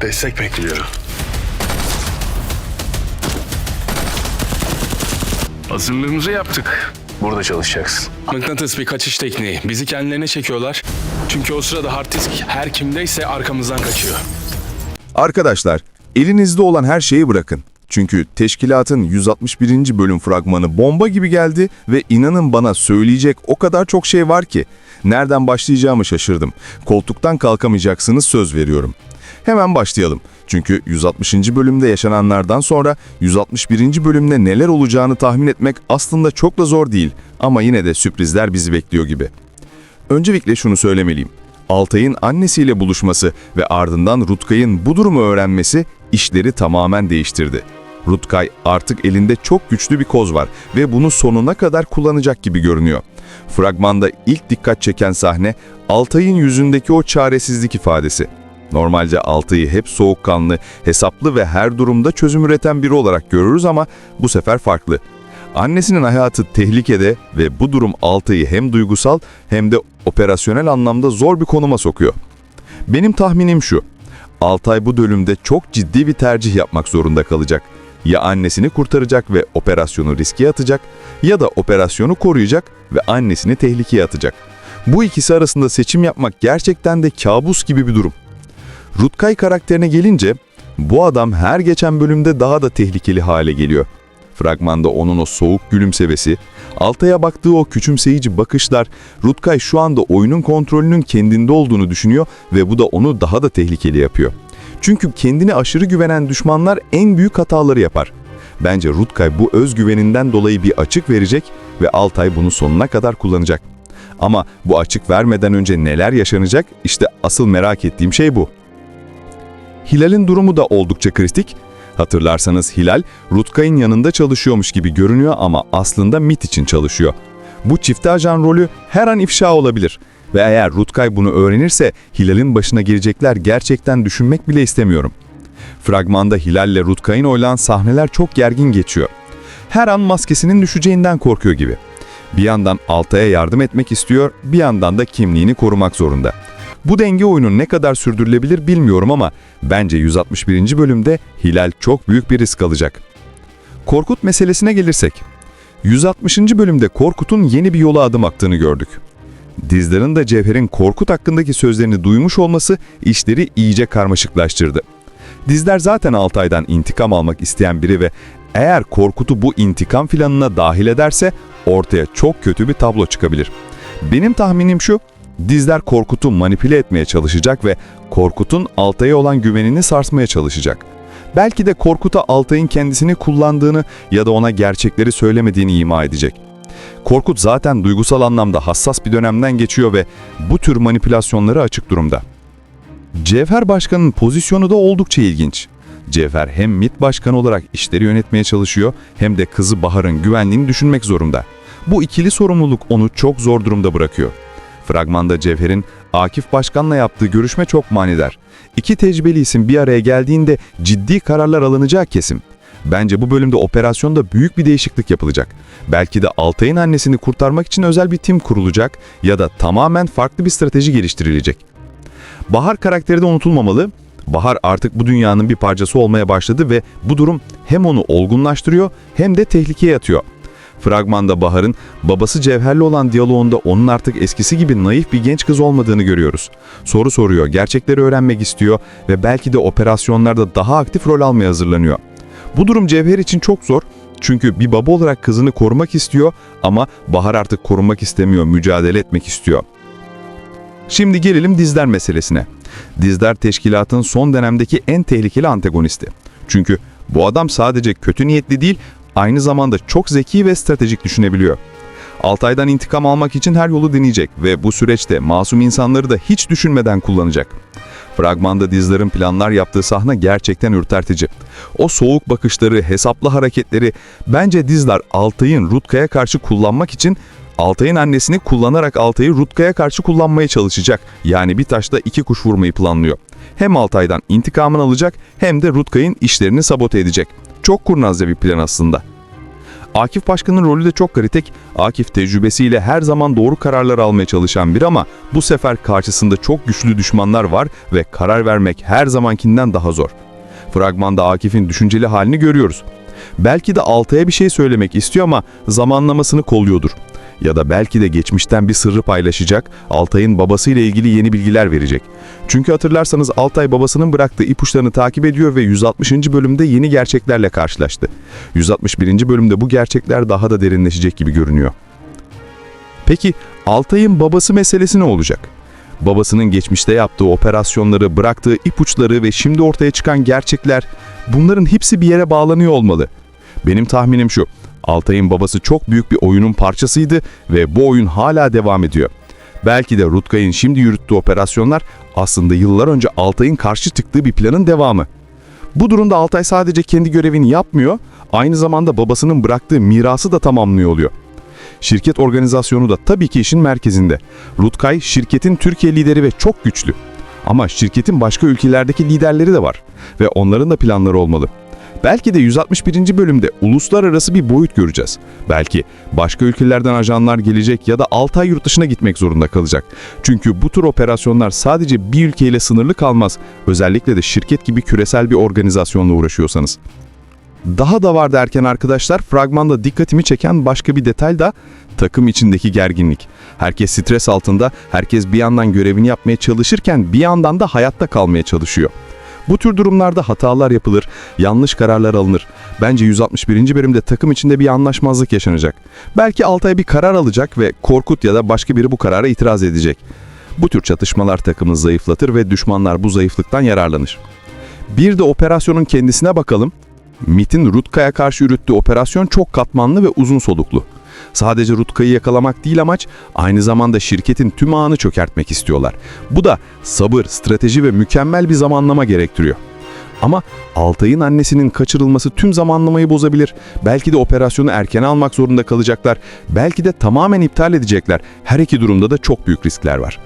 Destek bekliyor. Hazırlığımızı yaptık. Burada çalışacaksın. Mıknatıs bir kaçış tekniği. Bizi kendilerine çekiyorlar. Çünkü o sırada hard disk her kimdeyse arkamızdan kaçıyor. Arkadaşlar, elinizde olan her şeyi bırakın. Çünkü teşkilatın 161. bölüm fragmanı bomba gibi geldi ve inanın bana söyleyecek o kadar çok şey var ki nereden başlayacağımı şaşırdım. Koltuktan kalkamayacaksınız söz veriyorum. Hemen başlayalım. Çünkü 160. bölümde yaşananlardan sonra 161. bölümde neler olacağını tahmin etmek aslında çok da zor değil ama yine de sürprizler bizi bekliyor gibi. Öncelikle şunu söylemeliyim. Altay'ın annesiyle buluşması ve ardından Rutkay'ın bu durumu öğrenmesi işleri tamamen değiştirdi. Rutkay artık elinde çok güçlü bir koz var ve bunu sonuna kadar kullanacak gibi görünüyor. Fragmanda ilk dikkat çeken sahne Altay'ın yüzündeki o çaresizlik ifadesi. Normalde Altay'ı hep soğukkanlı, hesaplı ve her durumda çözüm üreten biri olarak görürüz ama bu sefer farklı. Annesinin hayatı tehlikede ve bu durum Altay'ı hem duygusal hem de operasyonel anlamda zor bir konuma sokuyor. Benim tahminim şu, Altay bu bölümde çok ciddi bir tercih yapmak zorunda kalacak. Ya annesini kurtaracak ve operasyonu riske atacak ya da operasyonu koruyacak ve annesini tehlikeye atacak. Bu ikisi arasında seçim yapmak gerçekten de kabus gibi bir durum. Rutkay karakterine gelince bu adam her geçen bölümde daha da tehlikeli hale geliyor. Fragmanda onun o soğuk gülümsemesi, Altay'a baktığı o küçümseyici bakışlar, Rutkay şu anda oyunun kontrolünün kendinde olduğunu düşünüyor ve bu da onu daha da tehlikeli yapıyor. Çünkü kendine aşırı güvenen düşmanlar en büyük hataları yapar. Bence Rutkay bu özgüveninden dolayı bir açık verecek ve Altay bunu sonuna kadar kullanacak. Ama bu açık vermeden önce neler yaşanacak işte asıl merak ettiğim şey bu. Hilal'in durumu da oldukça kritik. Hatırlarsanız Hilal, Rutkay'ın yanında çalışıyormuş gibi görünüyor ama aslında MIT için çalışıyor. Bu çifte ajan rolü her an ifşa olabilir. Ve eğer Rutkay bunu öğrenirse Hilal'in başına gelecekler gerçekten düşünmek bile istemiyorum. Fragmanda Hilal ile Rutkay'ın oylanan sahneler çok gergin geçiyor. Her an maskesinin düşeceğinden korkuyor gibi. Bir yandan Altay'a yardım etmek istiyor, bir yandan da kimliğini korumak zorunda. Bu denge oyunu ne kadar sürdürülebilir bilmiyorum ama bence 161. bölümde Hilal çok büyük bir risk alacak. Korkut meselesine gelirsek. 160. bölümde Korkut'un yeni bir yola adım attığını gördük. Dizdar'ın da Cevher'in Korkut hakkındaki sözlerini duymuş olması işleri iyice karmaşıklaştırdı. Dizdar zaten Altay'dan intikam almak isteyen biri ve eğer Korkut'u bu intikam planına dahil ederse ortaya çok kötü bir tablo çıkabilir. Benim tahminim şu, Dizdar Korkut'u manipüle etmeye çalışacak ve Korkut'un Altay'a olan güvenini sarsmaya çalışacak. Belki de Korkut'a Altay'ın kendisini kullandığını ya da ona gerçekleri söylemediğini ima edecek. Korkut zaten duygusal anlamda hassas bir dönemden geçiyor ve bu tür manipülasyonları açık durumda. Cevher Başkan'ın pozisyonu da oldukça ilginç. Cevher hem MİT Başkanı olarak işleri yönetmeye çalışıyor hem de kızı Bahar'ın güvenliğini düşünmek zorunda. Bu ikili sorumluluk onu çok zor durumda bırakıyor. Fragmanda Cevher'in Akif Başkan'la yaptığı görüşme çok manidar. İki tecrübeli isim bir araya geldiğinde ciddi kararlar alınacağı kesim. Bence bu bölümde operasyonda büyük bir değişiklik yapılacak. Belki de Altay'ın annesini kurtarmak için özel bir tim kurulacak ya da tamamen farklı bir strateji geliştirilecek. Bahar karakteri de unutulmamalı. Bahar artık bu dünyanın bir parçası olmaya başladı ve bu durum hem onu olgunlaştırıyor hem de tehlikeye atıyor. Fragmanda Bahar'ın babası Cevher'le olan diyaloğunda onun artık eskisi gibi naif bir genç kız olmadığını görüyoruz. Soru soruyor, gerçekleri öğrenmek istiyor ve belki de operasyonlarda daha aktif rol almaya hazırlanıyor. Bu durum Cevher için çok zor çünkü bir baba olarak kızını korumak istiyor ama Bahar artık korunmak istemiyor, mücadele etmek istiyor. Şimdi gelelim Dizdar meselesine. Dizdar teşkilatın son dönemdeki en tehlikeli antagonisti. Çünkü bu adam sadece kötü niyetli değil, aynı zamanda çok zeki ve stratejik düşünebiliyor. Altay'dan intikam almak için her yolu deneyecek ve bu süreçte masum insanları da hiç düşünmeden kullanacak. Fragmanda Dizdar'ın planlar yaptığı sahne gerçekten ürpertici. O soğuk bakışları, hesaplı hareketleri bence Dizdar Altay'ın Rutka'ya karşı kullanmak için Altay'ın annesini kullanarak Altay'ı Rutka'ya karşı kullanmaya çalışacak. Yani bir taşla iki kuş vurmayı planlıyor. Hem Altay'dan intikamını alacak hem de Rutkay'ın işlerini sabote edecek. Çok kurnazca bir plan aslında. Akif Başkan'ın rolü de çok kritik. Akif tecrübesiyle her zaman doğru kararlar almaya çalışan biri ama bu sefer karşısında çok güçlü düşmanlar var ve karar vermek her zamankinden daha zor. Fragmanda Akif'in düşünceli halini görüyoruz. Belki de Altay'a bir şey söylemek istiyor ama zamanlamasını kolluyordur. Ya da belki de geçmişten bir sırrı paylaşacak, Altay'ın babasıyla ilgili yeni bilgiler verecek. Çünkü hatırlarsanız Altay babasının bıraktığı ipuçlarını takip ediyor ve 160. bölümde yeni gerçeklerle karşılaştı. 161. bölümde bu gerçekler daha da derinleşecek gibi görünüyor. Peki Altay'ın babası meselesi ne olacak? Babasının geçmişte yaptığı operasyonları, bıraktığı ipuçları ve şimdi ortaya çıkan gerçekler bunların hepsi bir yere bağlanıyor olmalı. Benim tahminim şu. Altay'ın babası çok büyük bir oyunun parçasıydı ve bu oyun hala devam ediyor. Belki de Rutkay'ın şimdi yürüttüğü operasyonlar aslında yıllar önce Altay'ın karşı çıktığı bir planın devamı. Bu durumda Altay sadece kendi görevini yapmıyor, aynı zamanda babasının bıraktığı mirası da tamamlıyor oluyor. Şirket organizasyonu da tabii ki işin merkezinde. Rutkay şirketin Türkiye lideri ve çok güçlü. Ama şirketin başka ülkelerdeki liderleri de var ve onların da planları olmalı. Belki de 161. bölümde uluslararası bir boyut göreceğiz. Belki başka ülkelerden ajanlar gelecek ya da Altay yurt dışına gitmek zorunda kalacak. Çünkü bu tür operasyonlar sadece bir ülkeyle sınırlı kalmaz. Özellikle de şirket gibi küresel bir organizasyonla uğraşıyorsanız. Daha da var derken arkadaşlar fragmanda dikkatimi çeken başka bir detay da takım içindeki gerginlik. Herkes stres altında, herkes bir yandan görevini yapmaya çalışırken bir yandan da hayatta kalmaya çalışıyor. Bu tür durumlarda hatalar yapılır, yanlış kararlar alınır. Bence 161. bölümde takım içinde bir anlaşmazlık yaşanacak. Belki Altay bir karar alacak ve Korkut ya da başka biri bu karara itiraz edecek. Bu tür çatışmalar takımı zayıflatır ve düşmanlar bu zayıflıktan yararlanır. Bir de operasyonun kendisine bakalım. MIT'in Rutka'ya karşı yürüttüğü operasyon çok katmanlı ve uzun soluklu. Sadece Rutka'yı yakalamak değil amaç, aynı zamanda şirketin tüm ağını çökertmek istiyorlar. Bu da sabır, strateji ve mükemmel bir zamanlama gerektiriyor. Ama Altay'ın annesinin kaçırılması tüm zamanlamayı bozabilir. Belki de operasyonu erken almak zorunda kalacaklar. Belki de tamamen iptal edecekler. Her iki durumda da çok büyük riskler var.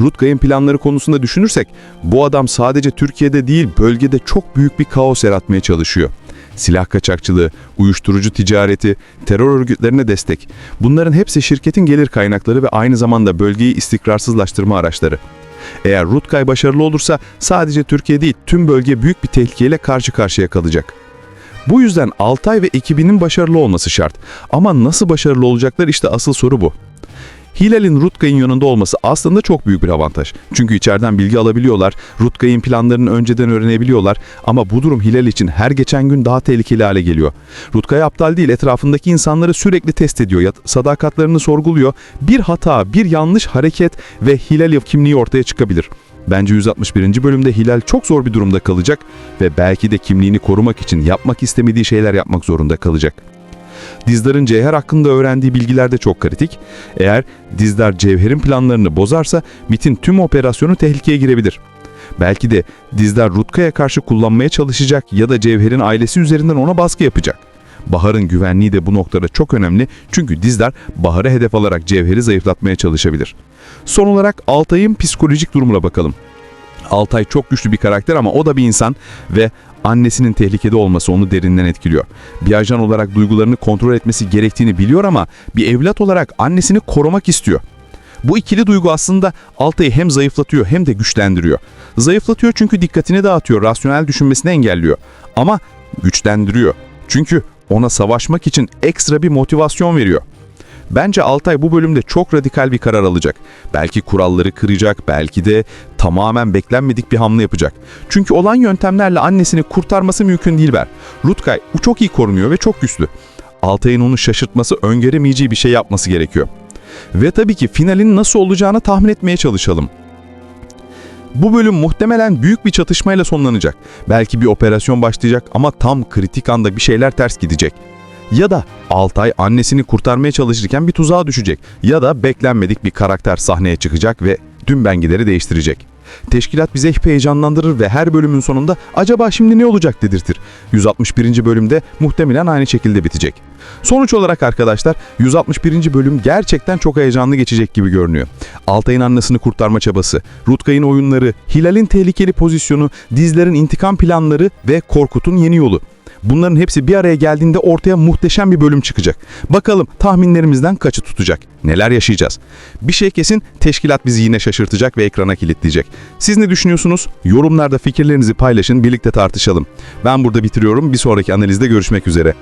Rutkay'ın planları konusunda düşünürsek, bu adam sadece Türkiye'de değil bölgede çok büyük bir kaos yaratmaya çalışıyor. Silah kaçakçılığı, uyuşturucu ticareti, terör örgütlerine destek. Bunların hepsi şirketin gelir kaynakları ve aynı zamanda bölgeyi istikrarsızlaştırma araçları. Eğer Rutkay başarılı olursa sadece Türkiye değil tüm bölge büyük bir tehlikeyle karşı karşıya kalacak. Bu yüzden Altay ve ekibinin başarılı olması şart. Ama nasıl başarılı olacaklar işte asıl soru bu. Hilal'in Rutkay'ın yanında olması aslında çok büyük bir avantaj. Çünkü içeriden bilgi alabiliyorlar, Rutkay'ın planlarını önceden öğrenebiliyorlar ama bu durum Hilal için her geçen gün daha tehlikeli hale geliyor. Rutkay aptal değil, etrafındaki insanları sürekli test ediyor, sadakatlerini sorguluyor. Bir hata, bir yanlış hareket ve Hilal kimliği ortaya çıkabilir. Bence 161. bölümde Hilal çok zor bir durumda kalacak ve belki de kimliğini korumak için yapmak istemediği şeyler yapmak zorunda kalacak. Dizdar'ın Cevher hakkında öğrendiği bilgiler de çok kritik. Eğer Dizdar Cevher'in planlarını bozarsa MIT'in tüm operasyonu tehlikeye girebilir. Belki de Dizdar Rutka'ya karşı kullanmaya çalışacak ya da Cevher'in ailesi üzerinden ona baskı yapacak. Bahar'ın güvenliği de bu noktada çok önemli çünkü Dizdar Bahar'ı hedef alarak Cevher'i zayıflatmaya çalışabilir. Son olarak Altay'ın psikolojik durumuna bakalım. Altay çok güçlü bir karakter ama o da bir insan ve annesinin tehlikede olması onu derinden etkiliyor. Bir ajan olarak duygularını kontrol etmesi gerektiğini biliyor ama bir evlat olarak annesini korumak istiyor. Bu ikili duygu aslında Altay'ı hem zayıflatıyor hem de güçlendiriyor. Zayıflatıyor çünkü dikkatini dağıtıyor, rasyonel düşünmesini engelliyor. Ama güçlendiriyor. Çünkü ona savaşmak için ekstra bir motivasyon veriyor. Bence Altay bu bölümde çok radikal bir karar alacak. Belki kuralları kıracak, belki de tamamen beklenmedik bir hamle yapacak. Çünkü olan yöntemlerle annesini kurtarması mümkün değil Ber. Rutkay çok iyi korunuyor ve çok güçlü. Altay'ın onu şaşırtması, öngöremeyeceği bir şey yapması gerekiyor. Ve tabii ki finalin nasıl olacağını tahmin etmeye çalışalım. Bu bölüm muhtemelen büyük bir çatışmayla sonlanacak. Belki bir operasyon başlayacak ama tam kritik anda bir şeyler ters gidecek. Ya da Altay annesini kurtarmaya çalışırken bir tuzağa düşecek. Ya da beklenmedik bir karakter sahneye çıkacak ve tüm bengileri değiştirecek. Teşkilat bizi hep heyecanlandırır ve her bölümün sonunda acaba şimdi ne olacak dedirtir. 161. bölümde muhtemelen aynı şekilde bitecek. Sonuç olarak arkadaşlar 161. bölüm gerçekten çok heyecanlı geçecek gibi görünüyor. Altay'ın annesini kurtarma çabası, Rutkay'ın oyunları, Hilal'in tehlikeli pozisyonu, Dizler'in intikam planları ve Korkut'un yeni yolu. Bunların hepsi bir araya geldiğinde ortaya muhteşem bir bölüm çıkacak. Bakalım tahminlerimizden kaçı tutacak? Neler yaşayacağız? Bir şey kesin teşkilat bizi yine şaşırtacak ve ekrana kilitleyecek. Siz ne düşünüyorsunuz? Yorumlarda fikirlerinizi paylaşın, birlikte tartışalım. Ben burada bitiriyorum. Bir sonraki analizde görüşmek üzere.